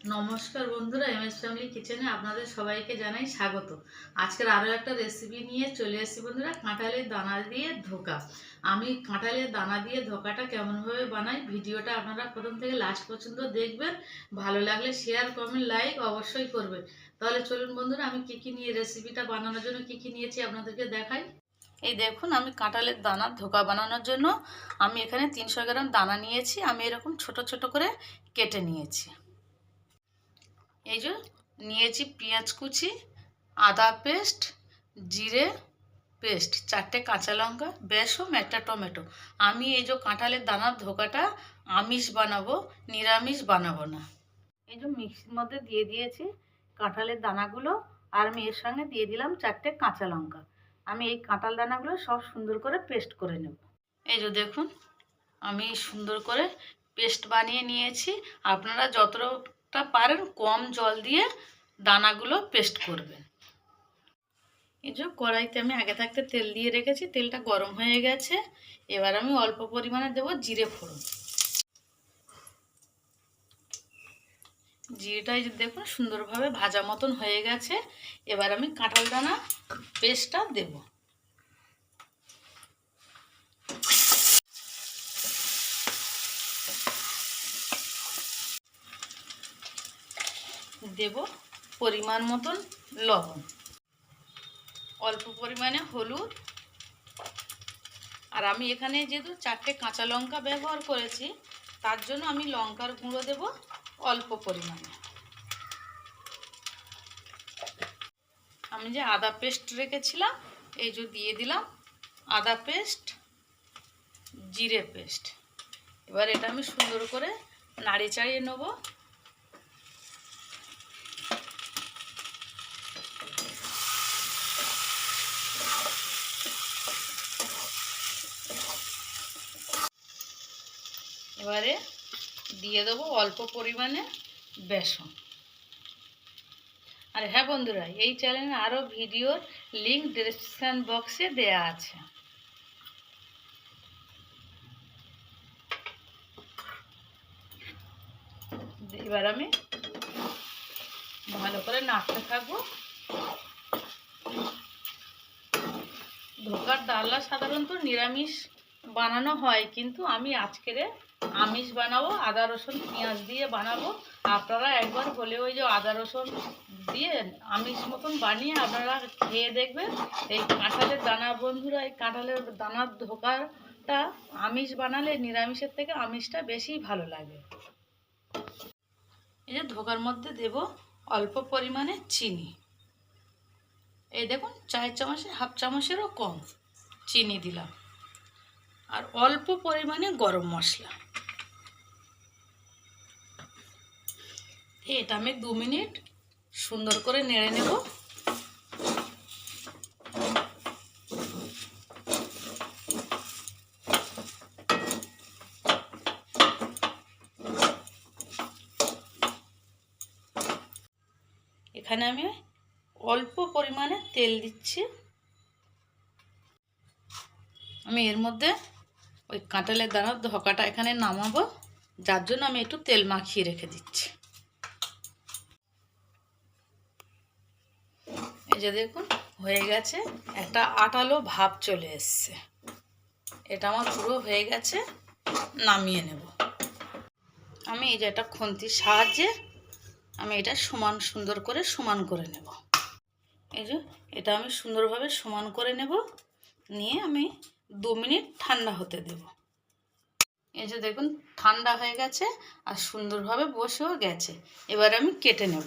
নমস্কার বন্ধুরা M S family কিচেনে আপনাদের সবাইকে জানাই স্বাগত। আজকের আরও একটা রেসিপি নিয়ে চলে এসেছি বন্ধুরা, কাঁঠালের দানা দিয়ে ধোকা। আমি কাঁঠালের দানা দিয়ে ধোকাটা কেমনভাবে বানাই, ভিডিওটা আপনারা প্রথম থেকে লাস্ট পর্যন্ত দেখবেন। ভালো লাগলে শেয়ার কমেন্ট লাইক অবশ্যই করবেন। তাহলে চলুন বন্ধুরা, আমি কী কী নিয়ে রেসিপিটা বানানোর জন্য কী কী নিয়েছি আপনাদেরকে দেখাই। এই দেখুন, আমি কাঁঠালের দানা ধোকা বানানোর জন্য আমি এখানে তিনশো গ্রাম দানা নিয়েছি, আমি এরকম ছোট ছোট করে কেটে নিয়েছি। এই যে নিয়েছি পেঁয়াজ কুচি, আদা পেস্ট, জিরে পেস্ট, চারটে কাঁচা লঙ্কা বেসম একটা টমেটো। আমি এই যে কাঁঠালের দানার ধোকাটা আমিষ বানাবো, নিরামিষ বানাবো না। এই যে মিক্সির মধ্যে দিয়ে দিয়েছি কাঁঠালের দানাগুলো, আর আমি এর সঙ্গে দিয়ে দিলাম চারটে কাঁচা লঙ্কা। আমি এই কাঁঠাল দানাগুলো সব সুন্দর করে পেস্ট করে নেব। এই যে দেখুন, আমি সুন্দর করে পেস্ট বানিয়ে নিয়েছি। আপনারা যতটা পারেন কম জল দিয়ে দানাগুলো পেস্ট করবেন। এই যে কড়াইতে আমি আগে থাকতে তেল দিয়ে রেখেছি, তেলটা গরম হয়ে গেছে। এবার আমি অল্প পরিমাণে দেব জিরে ফোড়ন। জিরেটা এই যে দেখুন সুন্দরভাবে ভাজা মতন হয়ে গেছে। এবার আমি কাঁঠাল দানা পেস্টটা দেব। দেব পরিমাণ মতন লবণ। অল্প পরিমাণে হলুদ। আর আমি এখানে যেহেতু চারটে কাঁচা লঙ্কা ব্যবহার করেছি, তার জন্য আমি লঙ্কার গুঁড়ো দেব অল্প পরিমাণে। আমি যে আদা পেস্ট রেখেছিলাম, এই যে দিয়ে দিলাম আদা পেস্ট, জিরে পেস্ট। এবার এটা আমি সুন্দর করে নাড়ি চাড়িয়ে নেব। এবারে দিয়ে দেবো অল্প পরিমাণে বেসন। আর হ্যাঁ বন্ধুরা, এই চ্যানেলে আরও ভিডিওর লিঙ্ক ডিসক্রিপশান বক্সে দেয়া আছে। এবার আমি ভালো করে নাড়তে থাকব। ধোকার ডালনা সাধারণত নিরামিষ বানানো হয়, কিন্তু আমি আজকের আমিষ বানাবো, আদা রসুন, পেঁয়াজ দিয়ে বানাবো। আপনারা একবার হলে ওই যে আদা রসুন দিয়ে আমিষ মতন বানিয়ে আপনারা খেয়ে দেখবেন। এই কাঁঠালের দানা, বন্ধুরা, এই কাঁঠালের দানার ধোকাটা আমিষ বানালে নিরামিষের থেকে আমিষটা বেশি ভালো লাগে। এই যে ধোকার মধ্যে দেব অল্প পরিমাণে চিনি। এই দেখুন চায়ের চামচের, হাফ চামচেরও কম চিনি দিলাম। আর অল্প পরিমাণে গরম মশলা। এটা আমি দু মিনিট সুন্দর করে নেড়ে নেব। এখানে আমি অল্প পরিমাণে তেল দিচ্ছি। আমি এর মধ্যে ওই কাঁঠালের দানার ধকাটা এখানে নামাবো, যার জন্য আমি একটু তেল মাখিয়ে রেখে দিচ্ছি। যে দেখুন, হয়ে গেছে, একটা আটালো ভাব চলে এসছে। এটা আমার পুরো হয়ে গেছে, নামিয়ে নেব। আমি এই যে একটা খুন্তির সাহায্যে আমি এটা সমান সুন্দর করে সমান করে নেব। এই যে, এটা আমি সুন্দরভাবে সমান করে নেব, নিয়ে আমি দু মিনিট ঠান্ডা হতে দেব। এই যে দেখুন, ঠান্ডা হয়ে গেছে আর সুন্দরভাবে বসেও গেছে। এবার আমি কেটে নেব।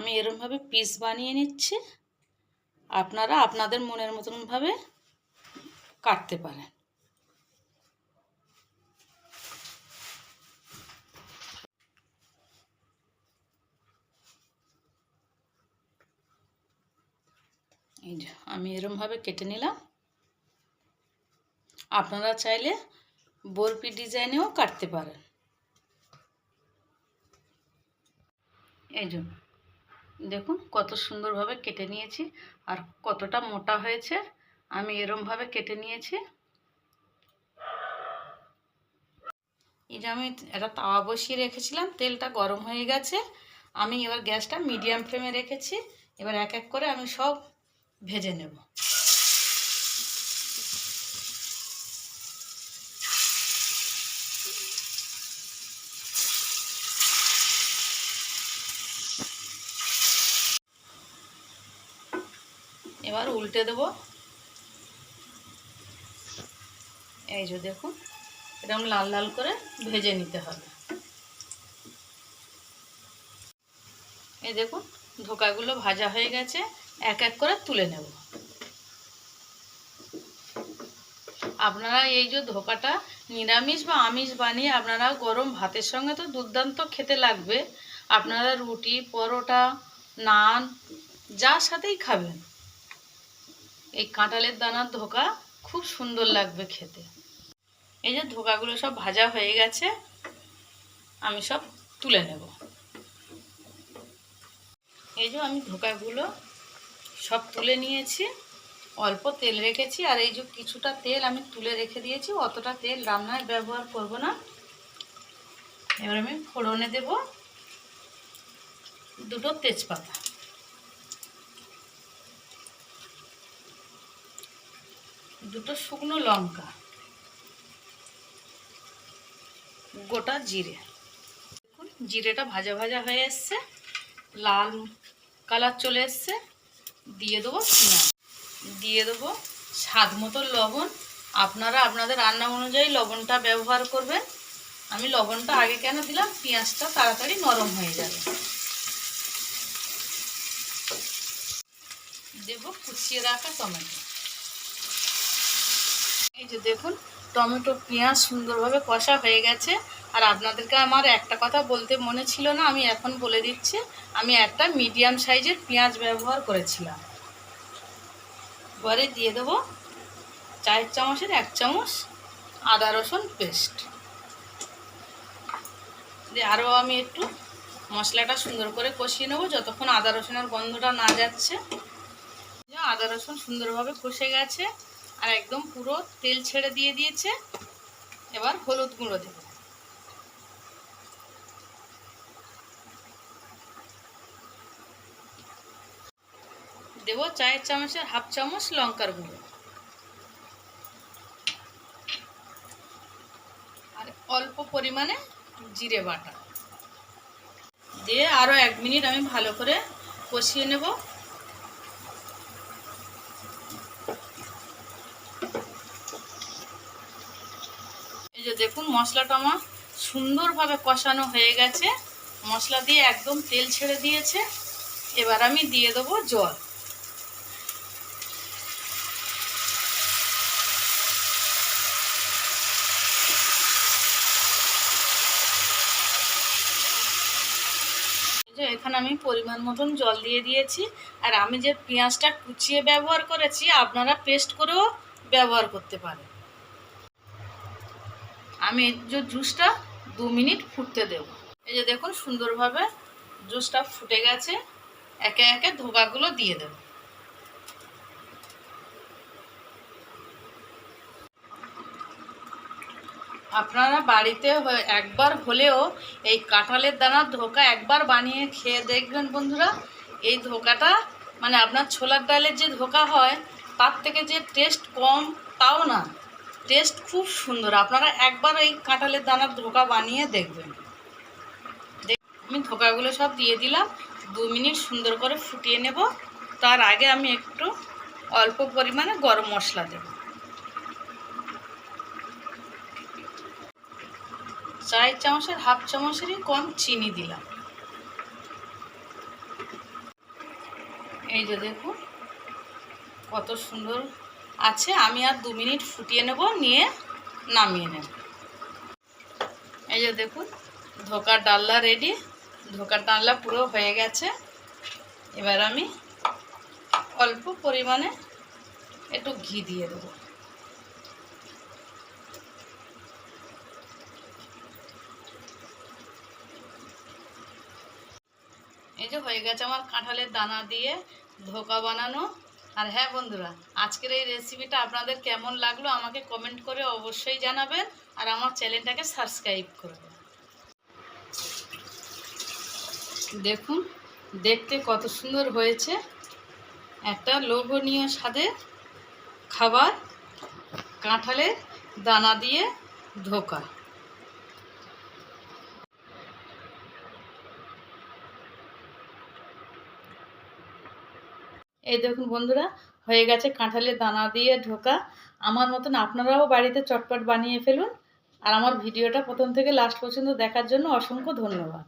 আমি এরমভাবে পিস বানিয়ে নিচ্ছি। আপনারা আপনাদের মনের মতনভাবে কাটতে পারেন। এই যে, আমি এরমভাবে কেটে নিলাম। আপনারা চাইলে বরফি ডিজাইনেও কাটতে পারেন। এই যে দেখুন কত সুন্দরভাবে কেটে নিয়েছি আর কতটা মোটা হয়েছে। আমি এরমভাবে কেটে নিয়েছি। এই যে আমি একটা তাওয়া বসিয়ে রেখেছিলাম, তেলটা গরম হয়ে গেছে। আমি এবার গ্যাসটা মিডিয়াম ফ্লেমে রেখেছি। এবার এক এক করে আমি সব ভেজে নেব। এবার উল্টে দেব। এই যে দেখুন, এরকম লাল লাল করে ভেজে নিতে হবে। এই দেখুন, ধোকাগুলো ভাজা হয়ে গেছে, এক এক করে তুলে নেব। আপনারা এই যে ধোকাটা নিরামিষ বা আমিষ বানিয়ে আপনারা গরম ভাতের সঙ্গে তো দুর্দান্ত খেতে লাগবে। আপনারা রুটি, পরোটা, নান, যার সাথেই খাবেন। এই কাঁঠালের দানার ধোকা খুব সুন্দর লাগবে খেতে। এই যে ধোকাগুলো সব ভাজা হয়ে গেছে, আমি সব তুলে নেব। এই যে আমি ধোকাগুলো সব তুলে নিয়েছি, অল্প তেল রেখেছি, আর এই যে কিছুটা তেল আমি তুলে রেখে দিয়েছি, অতটা তেল রান্নায় ব্যবহার করব না। এবার আমি ফোড়নে দেব দুটো তেজপাতা। দুটো শুকনো লঙ্কা, গোটা জিরে। দেখুন, জিরেটা ভাজা ভাজা হয়ে এসছে, লাল কালার চলে এসছে। দিয়ে দেবো পেঁয়াজ, দিয়ে দেবো স্বাদ মতো লবণ। আপনারা আপনাদের রান্না অনুযায়ী লবণটা ব্যবহার করবেন। আমি লবণটা আগে কেন দিলাম? পেঁয়াজটা তাড়াতাড়ি নরম হয়ে যাবে। দেবো কুচিয়ে রাখা টমেটো। এই যে দেখুন, টমেটো, পেঁয়াজ সুন্দরভাবে কষা হয়ে গেছে। আর আপনাদেরকে আমার একটা কথা বলতে মনে ছিল না, আমি এখন বলে দিচ্ছি, আমি একটা মিডিয়াম সাইজের পেঁয়াজ ব্যবহার করেছিলাম। পরে দিয়ে দেবো চায়ের চামচের এক চামচ আদা রসুন পেস্ট দিয়ে আরও আমি একটু মশলাটা সুন্দর করে কষিয়ে নেব, যতক্ষণ আদা রসুনের গন্ধটা না যাচ্ছে। আদা রসুন সুন্দরভাবে কষে গেছে। আর একদম পুরো তেল ছেড়ে দিয়ে দিয়েছে। এবার হলুদ গুঁড়ো দেব। দেবো চায়ের চামচের হাফ চামচ লঙ্কার গুঁড়ো। আর অল্প পরিমাণে জিরে বাটা। দিয়ে আরও এক মিনিট আমি ভালো করে কষিয়ে নেব। এই যে দেখুন, মশলাটা আমার সুন্দরভাবে কষানো হয়ে গেছে। মশলা দিয়ে একদম তেল ছেড়ে দিয়েছে। এবার আমি দিয়ে দেবো জল। এখানে আমি পরিমাণ মতন জল দিয়ে দিয়েছি। আর আমি যে পেঁয়াজটা কুচিয়ে ব্যবহার করেছি, আপনারা পেস্ট করেও ব্যবহার করতে পারেন। আমি যে জুসটা দু মিনিট ফুটতে দেব। এই যে দেখুন সুন্দরভাবে জুসটা ফুটে গেছে। একে একে ধোকাগুলো দিয়ে দেব। আপনারা বাড়িতে একবার হলেও এই কাঁঠালের দানার ধোকা একবার বানিয়ে খেয়ে দেখবেন বন্ধুরা। এই ধোকাটা মানে আপনার ছোলার ডালের যে ধোকা হয়, তার থেকে যে টেস্ট কম, তাও না। টেস্ট খুব সুন্দর। আপনারা একবার এই কাঁঠালের দানার ধোকা বানিয়ে দেখবেন। দেখ- আমি ধোকাগুলো সব দিয়ে দিলাম। দু মিনিট সুন্দর করে ফুটিয়ে নেব। তার আগে আমি একটু অল্প পরিমাণে গরম মশলা দেব। চায়ের চামচের, হাফ চামচেরই কম চিনি দিলাম। এই যে দেখুন, কত সুন্দর আছে, আমি আর দু মিনিট ফুটিয়ে নেব, নিয়ে নামিয়ে নেব। এই যে দেখুন, ধোকার ডাল্লা রেডি ধোকার ডাল্লা পুরো হয়ে গেছে। এবার আমি অল্প পরিমাণে একটু ঘি দিয়ে দেবো। এই যে হয়ে গেছে আমার কাঁঠালের দানা দিয়ে ধোকা বানানো। আর হ্যাঁ বন্ধুরা, আজকের এই রেসিপিটা আপনাদের কেমন লাগল আমাকে কমেন্ট করে অবশ্যই জানাবেন আর আমার চ্যানেলটাকে সাবস্ক্রাইব করবেন দেখুন, দেখতে কত সুন্দর হয়েছে। একটা লোভনীয় স্বাদের খাবার কাঁঠালের দানা দিয়ে ধোকা এই দেখুন বন্ধুরা, হয়ে গেছে কাঁঠালের দানা দিয়ে ঢোকা। আমার মতন আপনারাও বাড়িতে চটপট বানিয়ে ফেলুন। আর আমার ভিডিওটা প্রথম থেকে লাস্ট পর্যন্ত দেখার জন্য অসংখ্য ধন্যবাদ।